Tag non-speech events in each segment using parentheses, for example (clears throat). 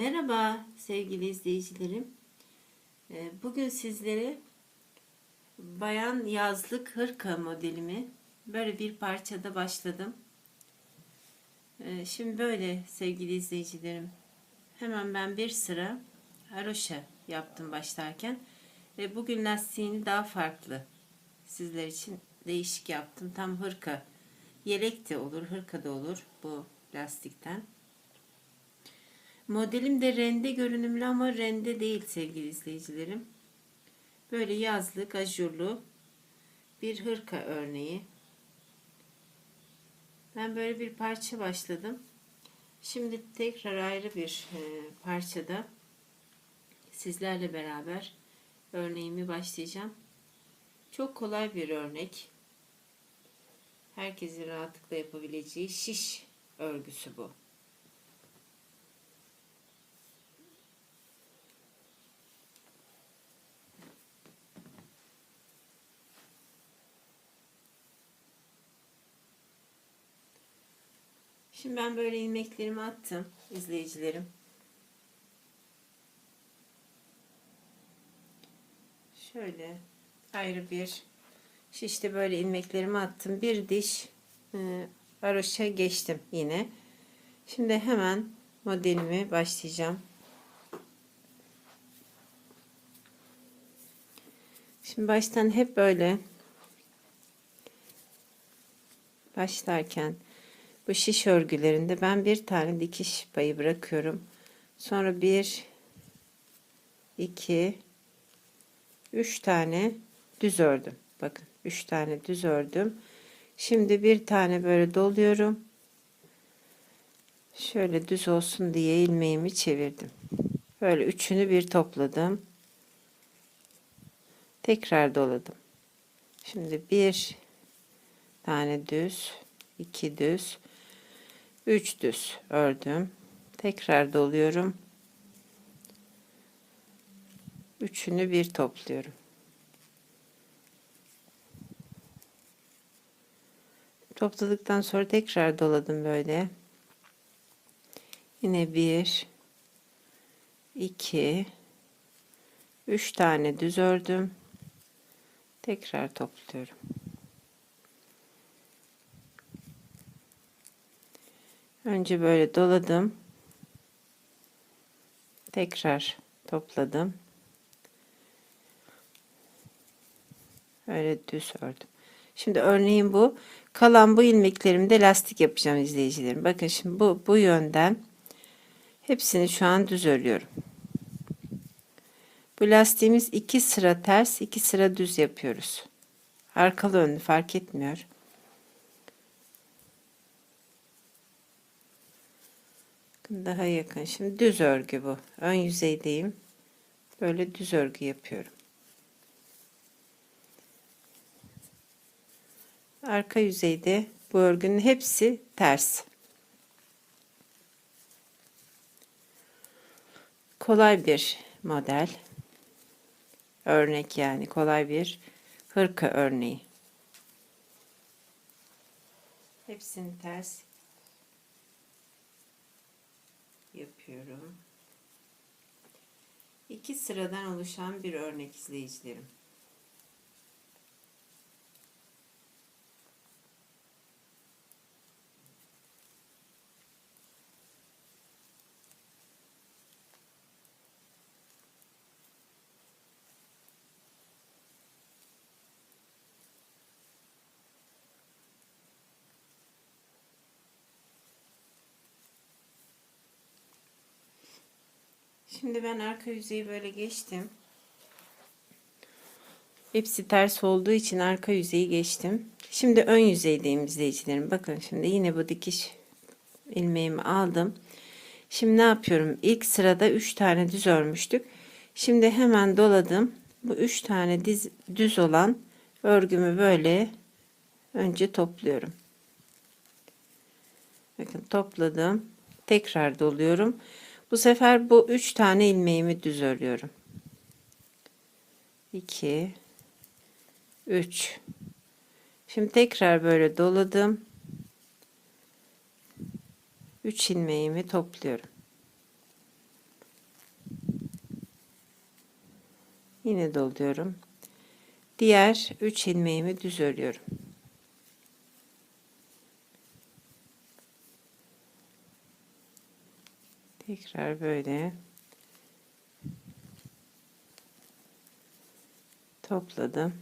Merhaba sevgili izleyicilerim. Ee, Bugün sizlere bayan yazlık hırka modelimi böyle bir parçada başladım. Ee, Şimdi böyle sevgili izleyicilerim. Hemen ben bir sıra haroşa yaptım başlarken. Ve bugün lastiğini daha farklı sizler için değişik yaptım. Tam hırka. Yelek de olur, hırka da olur bu lastikten. Modelim de rende görünümlü ama rende değil sevgili izleyicilerim. Böyle yazlık, ajurlu bir hırka örneği. Ben böyle bir parça başladım. Şimdi tekrar ayrı bir e, parçada sizlerle beraber örneğimi başlayacağım. Çok kolay bir örnek. Herkesin rahatlıkla yapabileceği şiş örgüsü bu. Şimdi ben böyle ilmeklerimi attım izleyicilerim. Şöyle ayrı bir şişte böyle ilmeklerimi attım. Bir diş e, varoşa geçtim yine. Şimdi hemen modelimi başlayacağım. Şimdi baştan hep böyle başlarken bu şiş örgülerinde ben bir tane dikiş payı bırakıyorum. Sonra bir, iki, üç tane düz ördüm. Bakın üç tane düz ördüm. Şimdi bir tane böyle doluyorum. Şöyle düz olsun diye ilmeğimi çevirdim. Böyle üçünü bir topladım. Tekrar doladım. Şimdi bir tane düz, iki düz, 3 düz ördüm. Tekrar doluyorum. Üçünü bir topluyorum. Topladıktan sonra tekrar doladım böyle. Yine bir, iki, üç tane düz ördüm. Tekrar topluyorum. Önce böyle doladım. Tekrar topladım. Öyle düz ördüm. Şimdi örneğin bu. Kalan bu ilmeklerimde lastik yapacağım izleyicilerim. Bakın şimdi bu, bu yönden hepsini şu an düz örüyorum. Bu lastiğimiz iki sıra ters, iki sıra düz yapıyoruz. Arkalı önlü fark etmiyor. Daha yakın. Şimdi düz örgü bu. Ön yüzeydeyim. Böyle düz örgü yapıyorum. Arka yüzeyde bu örgünün hepsi ters. Kolay bir model. Örnek yani kolay bir hırka örneği. Hepsini ters yapıyorum. İki sıradan oluşan bir örnek izleyicilerim. Şimdi ben arka yüzeyi böyle geçtim. Hepsi ters olduğu için arka yüzeyi geçtim. Şimdi ön yüzeydeyim izleyicilerim. Bakın şimdi yine bu dikiş ilmeğimi aldım. Şimdi ne yapıyorum? İlk sırada 3 tane düz örmüştük. Şimdi hemen doladım. Bu 3 tane diz, düz olan örgümü böyle önce topluyorum. Bakın topladım. Tekrar doluyorum. Bu sefer bu üç tane ilmeğimi düz örüyorum. 2 3 Şimdi tekrar böyle doladım. 3 ilmeğimi topluyorum. Yine doluyorum. Diğer 3 ilmeğimi düz örüyorum. Tekrar böyle topladım.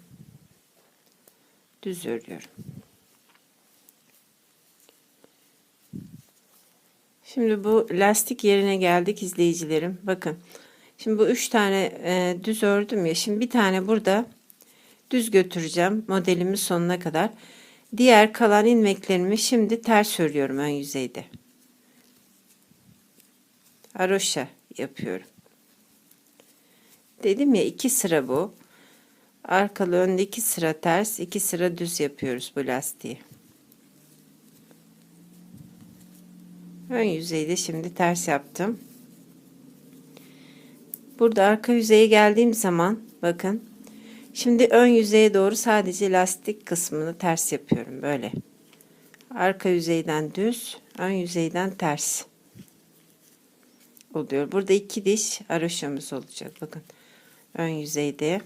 Düz örüyorum. Şimdi bu lastik yerine geldik izleyicilerim. Bakın. Şimdi bu üç tane e, düz ördüm ya. Şimdi bir tane burada düz götüreceğim modelimin sonuna kadar. Diğer kalan ilmeklerimi şimdi ters örüyorum ön yüzeyde. Aroşa yapıyorum. Dedim ya iki sıra bu. Arkalı önde iki sıra ters, iki sıra düz yapıyoruz bu lastiği. Ön yüzeyde şimdi ters yaptım. Burada arka yüzeye geldiğim zaman bakın. Şimdi ön yüzeye doğru sadece lastik kısmını ters yapıyorum böyle. Arka yüzeyden düz, ön yüzeyden ters oluyor. Burada iki diş aroşamız olacak. Bakın ön yüzeyde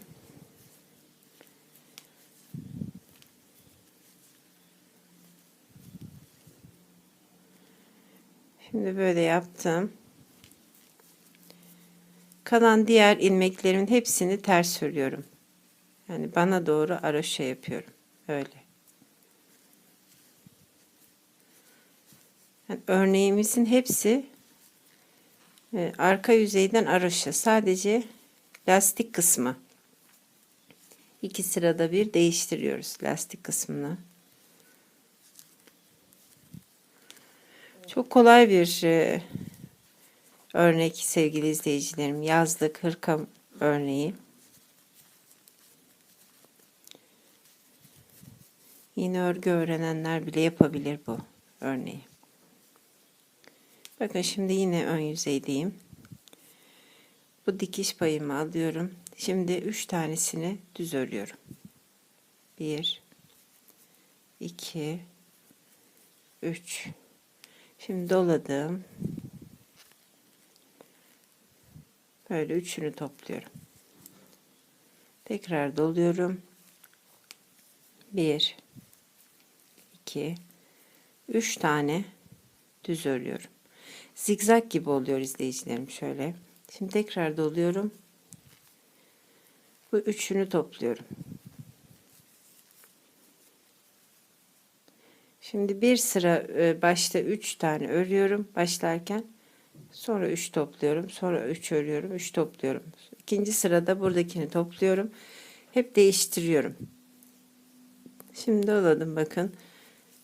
Şimdi böyle yaptım. Kalan diğer ilmeklerimin hepsini ters örüyorum. Yani bana doğru aroşa yapıyorum. Öyle. Yani örneğimizin hepsi e, arka yüzeyden aroşa. Sadece lastik kısmı. İki sırada bir değiştiriyoruz lastik kısmını. Çok kolay bir e, örnek sevgili izleyicilerim. Yazlık hırka örneği. Yeni örgü öğrenenler bile yapabilir bu örneği. Bakın şimdi yine ön yüzeydeyim. Bu dikiş payımı alıyorum. Şimdi 3 tanesini düz örüyorum. 1 2 3 Şimdi doladım. Böyle üçünü topluyorum. Tekrar doluyorum. 1 2 3 tane düz örüyorum. Zigzag gibi oluyor izleyicilerim şöyle. Şimdi tekrar doluyorum. Bu üçünü topluyorum. Şimdi bir sıra e, başta 3 tane örüyorum başlarken. Sonra 3 topluyorum. Sonra 3 örüyorum. 3 topluyorum. İkinci sırada buradakini topluyorum. Hep değiştiriyorum. Şimdi doladım bakın.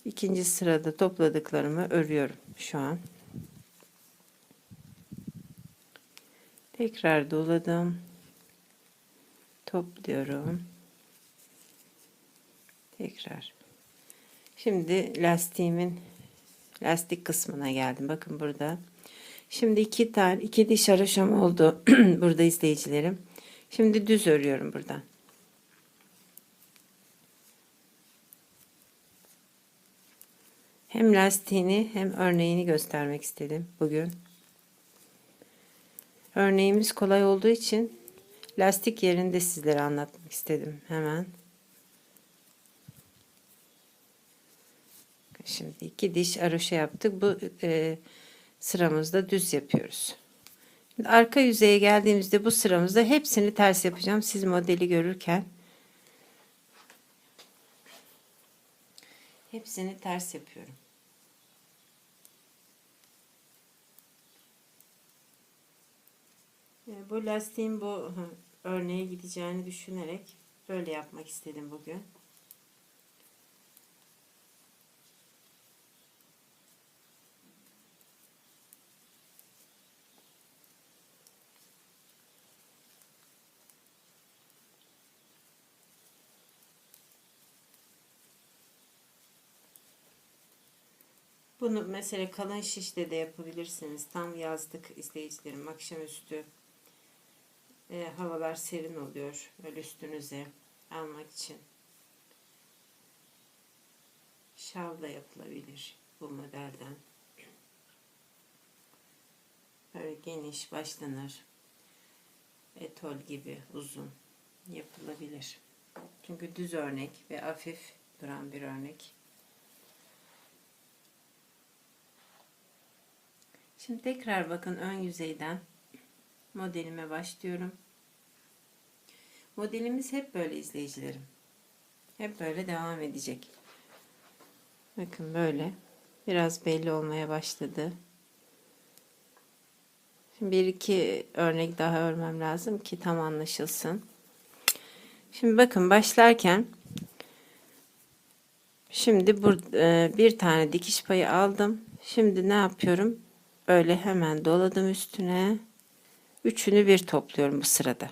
İkinci sırada topladıklarımı örüyorum şu an. Tekrar doladım. Topluyorum. Tekrar Şimdi lastiğimin lastik kısmına geldim. Bakın burada. Şimdi iki tane iki diş haroşam oldu (clears throat) burada izleyicilerim. Şimdi düz örüyorum buradan. Hem lastiğini hem örneğini göstermek istedim bugün. Örneğimiz kolay olduğu için lastik yerinde sizlere anlatmak istedim hemen. Şimdi iki diş aroşa yaptık. Bu e, sıramızda düz yapıyoruz. Arka yüzeye geldiğimizde bu sıramızda hepsini ters yapacağım. Siz modeli görürken hepsini ters yapıyorum. Bu lastiğin bu örneğe gideceğini düşünerek böyle yapmak istedim bugün. Bunu mesela kalın şişle de yapabilirsiniz. Tam yazdık izleyicilerim. Akşamüstü e, havalar serin oluyor. Öyle üstünüze almak için. Şal da yapılabilir bu modelden. Böyle geniş başlanır. etol gibi uzun yapılabilir. Çünkü düz örnek ve hafif duran bir örnek. Şimdi tekrar bakın ön yüzeyden modelime başlıyorum. Modelimiz hep böyle izleyicilerim. Hep böyle devam edecek. Bakın böyle. Biraz belli olmaya başladı. Şimdi bir iki örnek daha örmem lazım ki tam anlaşılsın. Şimdi bakın başlarken şimdi burada bir tane dikiş payı aldım. Şimdi ne yapıyorum? Böyle hemen doladım üstüne. Üçünü bir topluyorum bu sırada.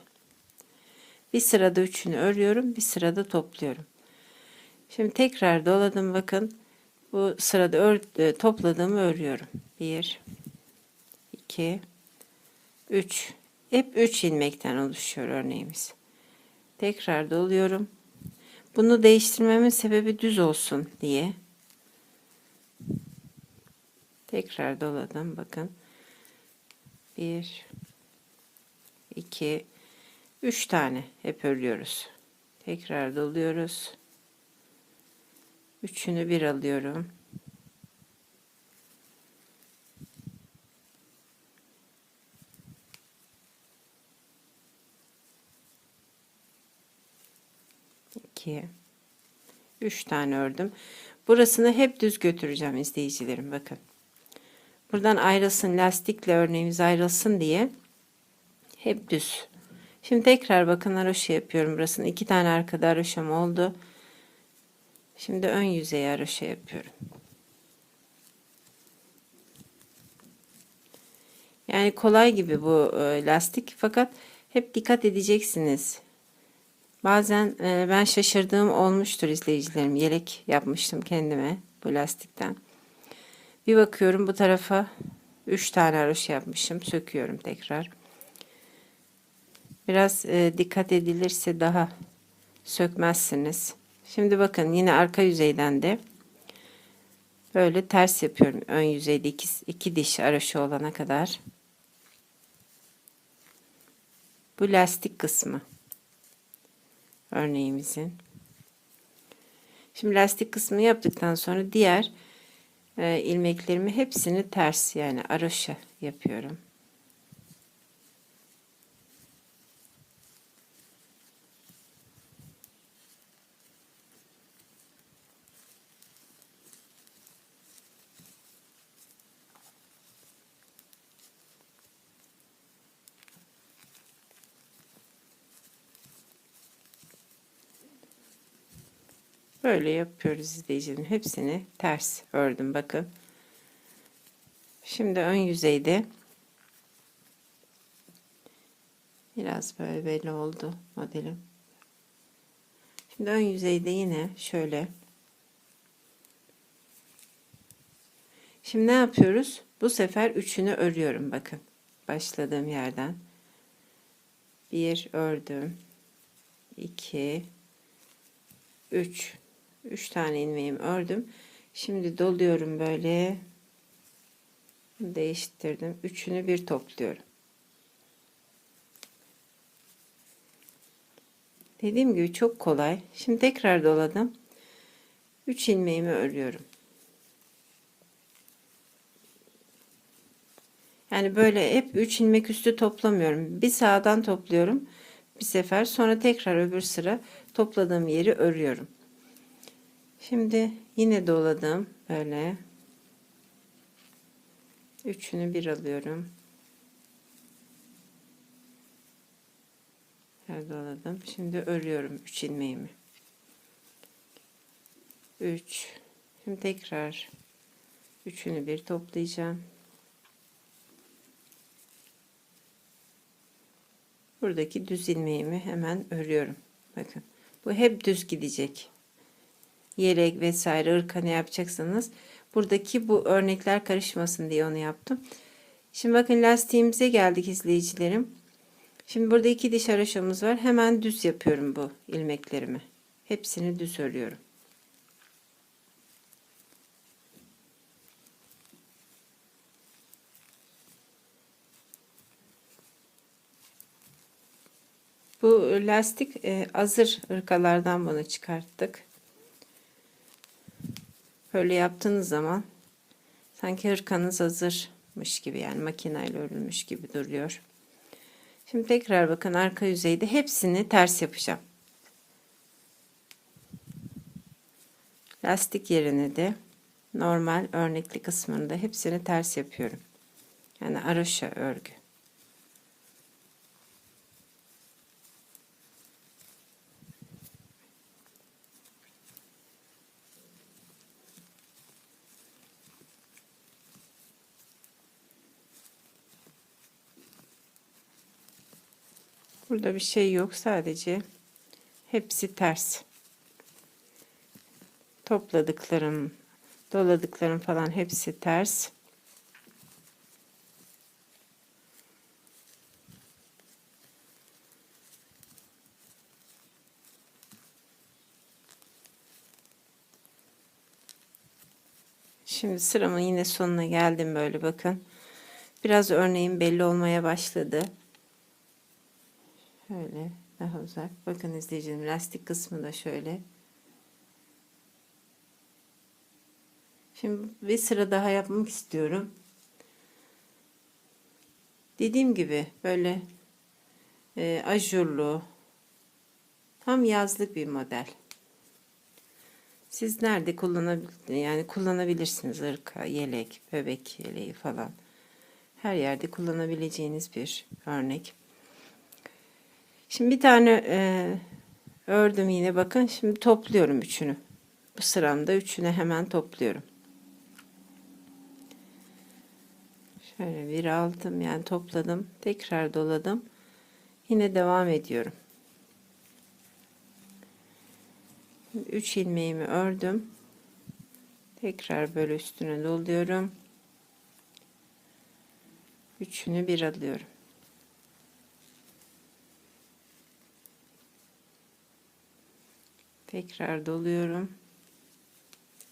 Bir sırada üçünü örüyorum, bir sırada topluyorum. Şimdi tekrar doladım bakın. Bu sırada ör, e, topladığımı örüyorum. 1 2 3 hep 3 ilmekten oluşuyor örneğimiz. Tekrar doluyorum. Bunu değiştirmemin sebebi düz olsun diye. Tekrar doladım bakın. 1 2 3 tane hep örüyoruz. Tekrar doluyoruz. Üçünü bir alıyorum. İki. Üç tane ördüm. Burasını hep düz götüreceğim izleyicilerim bakın. Buradan ayrılsın lastikle örneğimiz ayrılsın diye hep düz. Şimdi tekrar bakın haroşa yapıyorum burasını. iki tane arkada haroşam oldu. Şimdi ön yüzeye haroşa yapıyorum. Yani kolay gibi bu e, lastik fakat hep dikkat edeceksiniz. Bazen e, ben şaşırdığım olmuştur izleyicilerim. Yelek yapmıştım kendime bu lastikten. Bir bakıyorum bu tarafa 3 tane haroşa yapmışım. Söküyorum tekrar. Biraz e, dikkat edilirse daha sökmezsiniz. Şimdi bakın yine arka yüzeyden de böyle ters yapıyorum. Ön yüzeyde iki, iki diş araşı olana kadar. Bu lastik kısmı örneğimizin. Şimdi lastik kısmını yaptıktan sonra diğer e, ilmeklerimi hepsini ters yani aroşa yapıyorum. Böyle yapıyoruz izleyicilerim. Hepsini ters ördüm bakın. Şimdi ön yüzeyde biraz böyle belli oldu modelim. Şimdi ön yüzeyde yine şöyle Şimdi ne yapıyoruz? Bu sefer üçünü örüyorum bakın. Başladığım yerden. Bir ördüm. 2 3 3 tane ilmeğimi ördüm. Şimdi doluyorum böyle. Değiştirdim. Üçünü bir topluyorum. Dediğim gibi çok kolay. Şimdi tekrar doladım. 3 ilmeğimi örüyorum. Yani böyle hep 3 ilmek üstü toplamıyorum. Bir sağdan topluyorum. Bir sefer sonra tekrar öbür sıra topladığım yeri örüyorum. Şimdi yine doladım böyle. Üçünü bir alıyorum. Her doladım. Şimdi örüyorum üç ilmeğimi. Üç. Şimdi tekrar üçünü bir toplayacağım. Buradaki düz ilmeğimi hemen örüyorum. Bakın. Bu hep düz gidecek yelek vesaire ırka ne yapacaksanız buradaki bu örnekler karışmasın diye onu yaptım. Şimdi bakın lastiğimize geldik izleyicilerim. Şimdi burada iki diş araşamız var. Hemen düz yapıyorum bu ilmeklerimi. Hepsini düz örüyorum. Bu lastik e, azır ırkalardan bunu çıkarttık. Böyle yaptığınız zaman sanki hırkanız hazırmış gibi yani makineyle örülmüş gibi duruyor. Şimdi tekrar bakın arka yüzeyde hepsini ters yapacağım. Lastik yerine de normal örnekli kısmında hepsini ters yapıyorum. Yani aroşa örgü. Burada bir şey yok sadece hepsi ters. Topladıklarım, doladıklarım falan hepsi ters. Şimdi sıramın yine sonuna geldim böyle bakın. Biraz örneğin belli olmaya başladı. Şöyle daha uzak. Bakın izleyicilerim lastik kısmı da şöyle. Şimdi bir sıra daha yapmak istiyorum. Dediğim gibi böyle e, ajurlu tam yazlık bir model. Siz nerede kullanabilir yani kullanabilirsiniz ırka, yelek, bebek yeleği falan. Her yerde kullanabileceğiniz bir örnek. Şimdi bir tane e, ördüm yine bakın. Şimdi topluyorum üçünü. Bu sıramda üçünü hemen topluyorum. Şöyle bir aldım yani topladım. Tekrar doladım. Yine devam ediyorum. 3 ilmeğimi ördüm. Tekrar böyle üstüne doluyorum. Üçünü bir alıyorum. Tekrar doluyorum.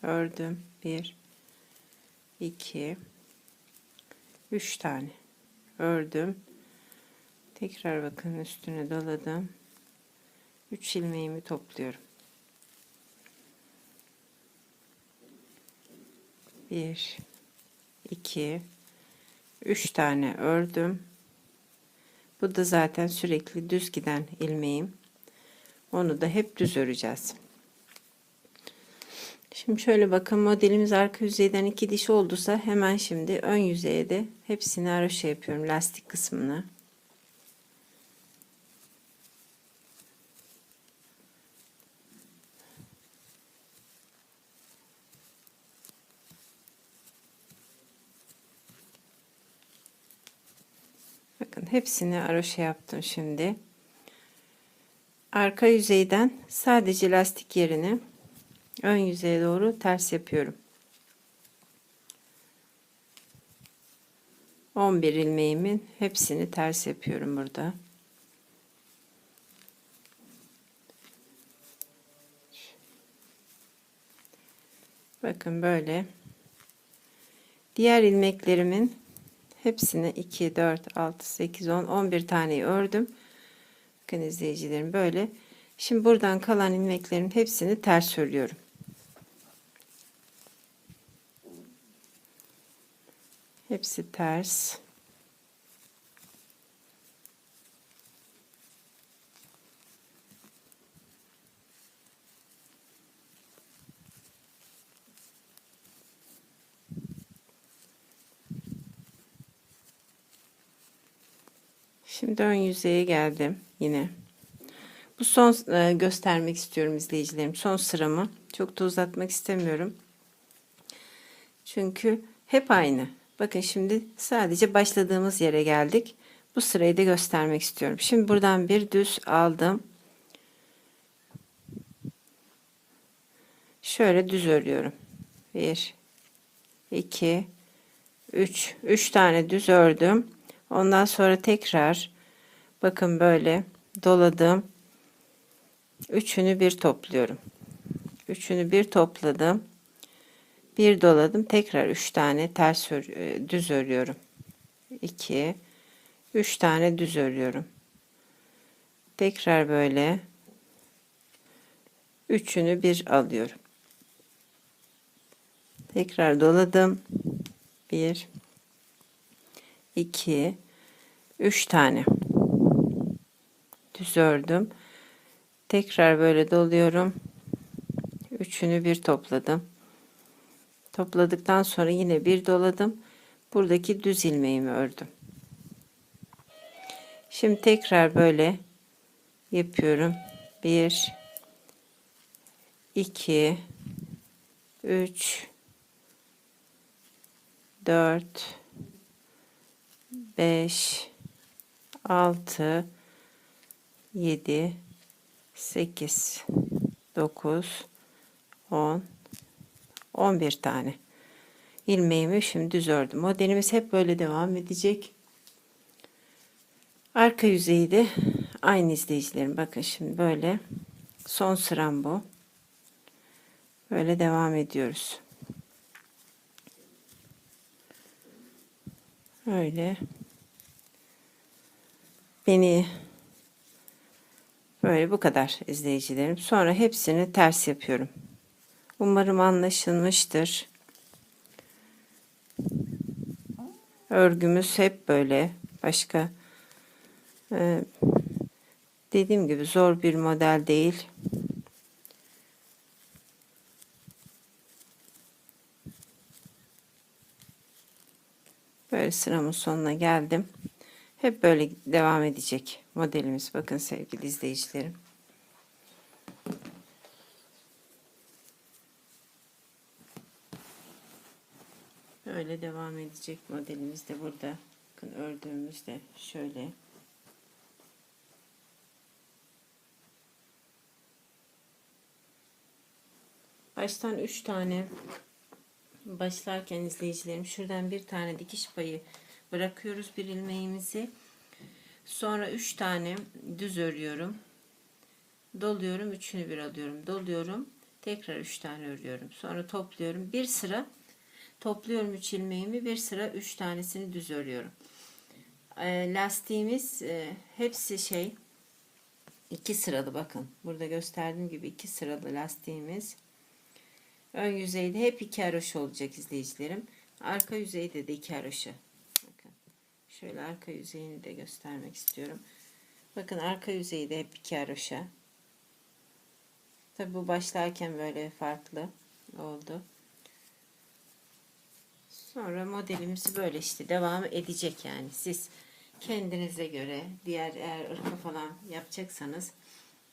Ördüm. 1 2 3 tane ördüm. Tekrar bakın üstüne doladım. 3 ilmeğimi topluyorum. 1 2 3 tane ördüm. Bu da zaten sürekli düz giden ilmeğim. Onu da hep düz öreceğiz. Şimdi şöyle bakın modelimiz arka yüzeyden iki diş olduysa hemen şimdi ön yüzeye de hepsini haroşa yapıyorum lastik kısmını. Bakın hepsini aroşa yaptım şimdi. Arka yüzeyden sadece lastik yerini ön yüzeye doğru ters yapıyorum. 11 ilmeğimin hepsini ters yapıyorum burada. Bakın böyle. Diğer ilmeklerimin hepsini 2, 4, 6, 8, 10, 11 taneyi ördüm. Bakın izleyicilerim böyle. Şimdi buradan kalan ilmeklerimin hepsini ters örüyorum. Hepsi ters. Şimdi ön yüzeye geldim yine. Bu son e, göstermek istiyorum izleyicilerim. Son sıramı. Çok da uzatmak istemiyorum. Çünkü hep aynı. Bakın şimdi sadece başladığımız yere geldik. Bu sırayı da göstermek istiyorum. Şimdi buradan bir düz aldım. Şöyle düz örüyorum. 1 2 3 3 tane düz ördüm. Ondan sonra tekrar bakın böyle doladım. Üçünü bir topluyorum. Üçünü bir topladım bir doladım tekrar üç tane ters ör, e, düz örüyorum 2 3 tane düz örüyorum Tekrar böyle üçünü bir alıyorum. Tekrar doladım. Bir, iki, üç tane. Düz ördüm. Tekrar böyle doluyorum. Üçünü bir topladım. Topladıktan sonra yine bir doladım. Buradaki düz ilmeğimi ördüm. Şimdi tekrar böyle yapıyorum. 1 2 3 4 5 6 7 8 9 10 11 tane ilmeğimi şimdi düz ördüm. Modelimiz hep böyle devam edecek. Arka yüzeyi de aynı izleyicilerim. Bakın şimdi böyle son sıram bu. Böyle devam ediyoruz. Öyle. Beni böyle bu kadar izleyicilerim. Sonra hepsini ters yapıyorum. Umarım anlaşılmıştır. Örgümüz hep böyle. Başka ee, dediğim gibi zor bir model değil. Böyle sıramın sonuna geldim. Hep böyle devam edecek modelimiz. Bakın sevgili izleyicilerim. Böyle devam edecek modelimiz de burada. Bakın ördüğümüz de şöyle. Baştan 3 tane başlarken izleyicilerim şuradan bir tane dikiş payı bırakıyoruz bir ilmeğimizi. Sonra 3 tane düz örüyorum. Doluyorum, üçünü bir alıyorum. Doluyorum. Tekrar 3 tane örüyorum. Sonra topluyorum. Bir sıra topluyorum 3 ilmeğimi. Bir sıra 3 tanesini düz örüyorum. E, lastiğimiz e, hepsi şey iki sıralı bakın. Burada gösterdiğim gibi iki sıralı lastiğimiz. Ön yüzeyde hep iki haroşa olacak izleyicilerim. Arka yüzeyde de iki haroşa. Şöyle arka yüzeyini de göstermek istiyorum. Bakın arka yüzeyde hep iki haroşa. Tabi bu başlarken böyle farklı oldu. Sonra modelimiz böyle işte devam edecek yani. Siz kendinize göre diğer eğer ırka falan yapacaksanız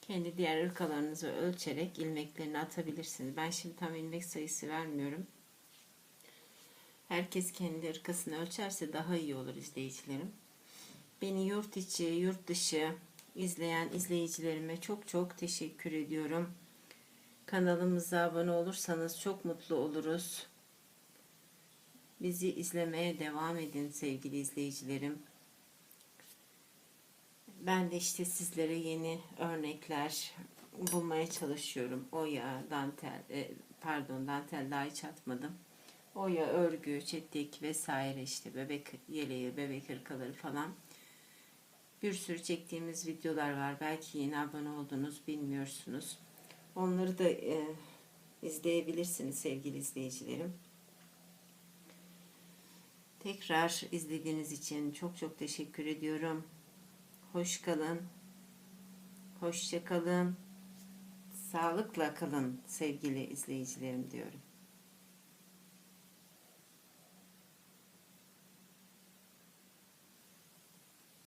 kendi diğer ırkalarınızı ölçerek ilmeklerini atabilirsiniz. Ben şimdi tam ilmek sayısı vermiyorum. Herkes kendi ırkasını ölçerse daha iyi olur izleyicilerim. Beni yurt içi, yurt dışı izleyen izleyicilerime çok çok teşekkür ediyorum. Kanalımıza abone olursanız çok mutlu oluruz. Bizi izlemeye devam edin sevgili izleyicilerim. Ben de işte sizlere yeni örnekler bulmaya çalışıyorum. Oya, dantel, e, pardon dantel daha hiç atmadım. Oya, örgü, çetik vesaire işte bebek yeleği, bebek hırkaları falan. Bir sürü çektiğimiz videolar var. Belki yeni abone oldunuz bilmiyorsunuz. Onları da e, izleyebilirsiniz sevgili izleyicilerim. Tekrar izlediğiniz için çok çok teşekkür ediyorum. Hoş kalın. Hoşça kalın. Sağlıkla kalın sevgili izleyicilerim diyorum.